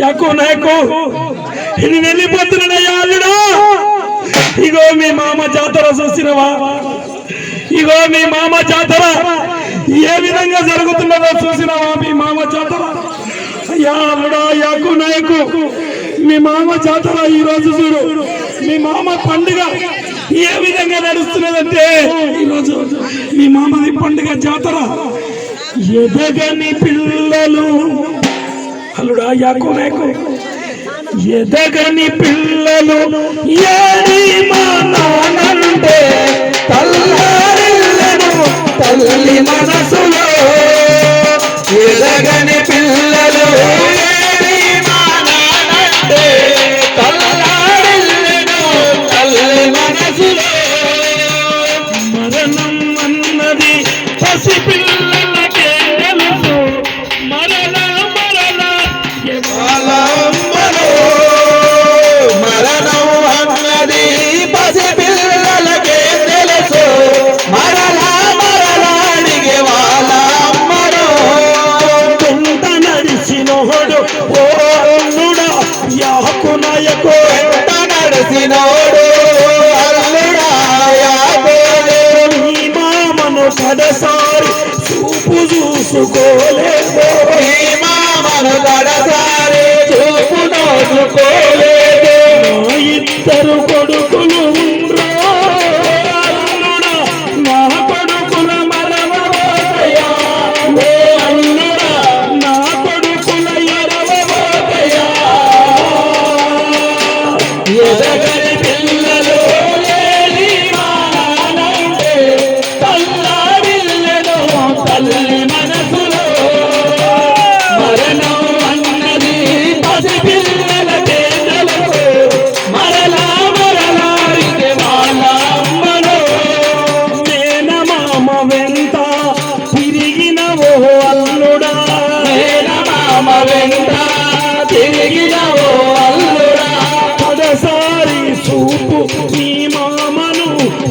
యాకో నాయకు ఇది వెళ్ళిపోతున్నాడయ్యా అల్లుడా. ఇగో మీ మామ జాతర చూసినవా? ఇగో మీ మామ జాతర ఏ విధంగా జరుగుతున్నదో చూసినవా మీ మామ జాతర? అయ్యా అల్లుడా యాకు నాయకు మీ మామ జాతర ఈ రోజు చూడు. మీ మామ పండుగ ఏ విధంగా నడుస్తున్నదంటే ఈరోజు మీ మామది పండుగ జాతర. ఎదగని పిల్లలు అల్లుడా ఎదగని పిల్లలు ఏడి మా నానంటే తల్లారిల్లను తల్లి మనసు మామను కడసారి చూపు చూసుకోలేదు ఈ మామను